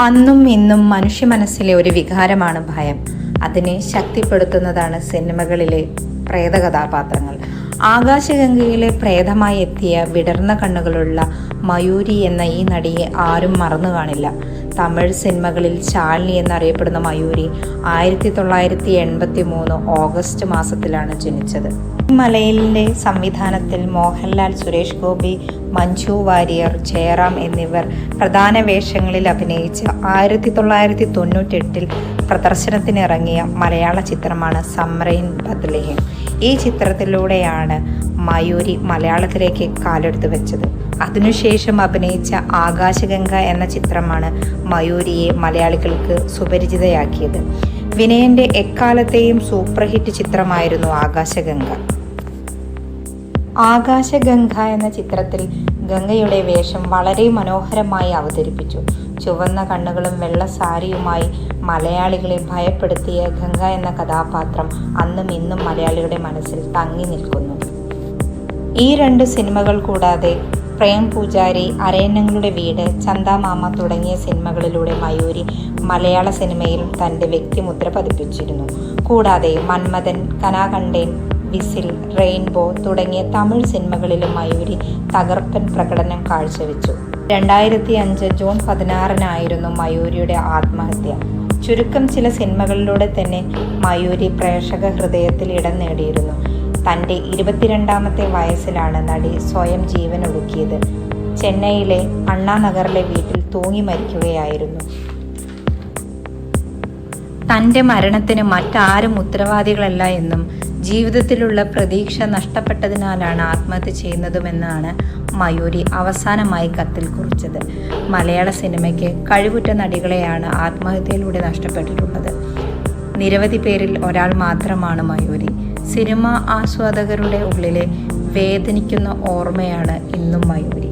അന്നും ഇന്നും മനുഷ്യ മനസ്സിലെ ഒരു വികാരമാണ് ഭയം. അതിനെ ശക്തിപ്പെടുത്തുന്നതാണ് സിനിമകളിലെ പ്രേത കഥാപാത്രങ്ങൾ ആകാശഗംഗയിലെ പ്രേതമായി എത്തിയ വിടർന്ന കണ്ണുകളുള്ള മയൂരി എന്ന ഈ നടിയെ ആരും മറന്നു കാണില്ല. തമിഴ് സിനിമകളിൽ ശാലിനി എന്നറിയപ്പെടുന്ന മയൂരി ആയിരത്തി തൊള്ളായിരത്തി എൺപത്തി മൂന്ന് ഓഗസ്റ്റ് മാസത്തിലാണ് ജനിച്ചത്. മലയിലിന്റെ സംവിധാനത്തിൽ മോഹൻലാൽ സുരേഷ് ഗോപി മഞ്ജു വാര്യർ ജയറാം എന്നിവർ പ്രധാന വേഷങ്ങളിൽ അഭിനയിച്ച് ആയിരത്തി തൊള്ളായിരത്തി തൊണ്ണൂറ്റെട്ടിൽ പ്രദർശനത്തിനിറങ്ങിയ മലയാള ചിത്രമാണ് സമ്രൈൻ ബദ്ലേഹം ഈ ചിത്രത്തിലൂടെയാണ് മയൂരി മലയാളത്തിലേക്ക് കാലെടുത്ത് വെച്ചത്. അതിനുശേഷം അഭിനയിച്ച ആകാശഗംഗ എന്ന ചിത്രമാണ് മയൂരിയെ മലയാളികൾക്ക് സുപരിചിതയാക്കിയത്. വിനയന്റെ എക്കാലത്തെയും സൂപ്പർ ഹിറ്റ് ചിത്രമായിരുന്നു ആകാശഗംഗ. ആകാശഗംഗ എന്ന ചിത്രത്തിൽ ഗംഗയുടെ വേഷം വളരെ മനോഹരമായി അവതരിപ്പിച്ചു. ചുവന്ന കണ്ണുകളും വെള്ള സാരിയുമായി മലയാളികളെ ഭയപ്പെടുത്തിയ ഗംഗ എന്ന കഥാപാത്രം അന്നും ഇന്നും മലയാളിയുടെ മനസ്സിൽ തങ്ങി നിൽക്കുന്നു. ഈ രണ്ട് സിനിമകൾ കൂടാതെ പ്രേം പൂജാരി അരയന്നങ്ങളുടെ വീട് ചന്ദാമാമ തുടങ്ങിയ സിനിമകളിലൂടെ മയൂരി മലയാള സിനിമയിൽ തന്റെ വ്യക്തിമുദ്ര പതിപ്പിച്ചിരുന്നു. കൂടാതെ മന്മഥൻ കനാകണ്ടേൻ വിസിൽ റെയിൻബോ തുടങ്ങിയ തമിഴ് സിനിമകളിലും മയൂരി തകർപ്പൻ പ്രകടനം കാഴ്ചവെച്ചു. രണ്ടായിരത്തി അഞ്ച് ജൂൺ പതിനാറിനായിരുന്നു മയൂരിയുടെ ആത്മഹത്യ. ചുരുക്കം ചില സിനിമകളിലൂടെ തന്നെ മയൂരി പ്രേക്ഷക ഹൃദയത്തിൽ ഇടം നേടിയിരുന്നു. തന്റെ ഇരുപത്തിരണ്ടാമത്തെ വയസ്സിലാണ് നടി സ്വയം ജീവൻ ഒടുക്കിയത് ചെന്നൈയിലെ അണ്ണാനഗറിലെ വീട്ടിൽ തൂങ്ങി മരിക്കുകയായിരുന്നു. തന്റെ മരണത്തിന് മറ്റാരും ഉത്തരവാദികളല്ല എന്നും ജീവിതത്തിലുള്ള പ്രതീക്ഷ നഷ്ടപ്പെട്ടതിനാലാണ് ആത്മഹത്യ ചെയ്യുന്നതുമെന്നാണ് മയൂരി അവസാനമായി കത്തിൽ കുറിച്ചത്. മലയാള സിനിമയ്ക്ക് കഴിവുറ്റ നടികളെയാണ് ആത്മഹത്യയിലൂടെ നഷ്ടപ്പെട്ടിട്ടുള്ളത്. നിരവധി പേരിൽ ഒരാൾ മാത്രമാണ് മയൂരി. സിനിമ ആസ്വാദകരുടെ ഉള്ളിലെ വേദനിക്കുന്ന ഓർമ്മയാണ് ഇന്നും മയൂരി.